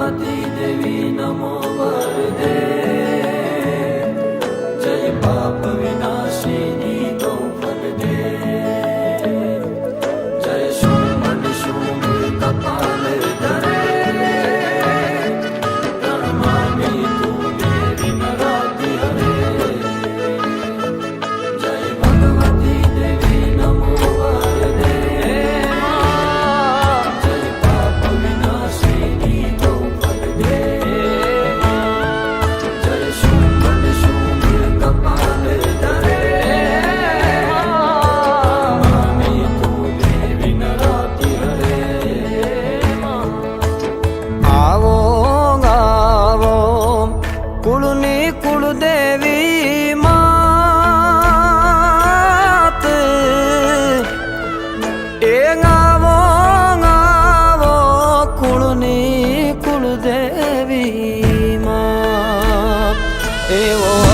भगवती देवी नमो वरदे। जय पाप विनाशिनी गौ वरदे जय सुमन सुम कपाल धरे। प्रणमामि baby ma eh.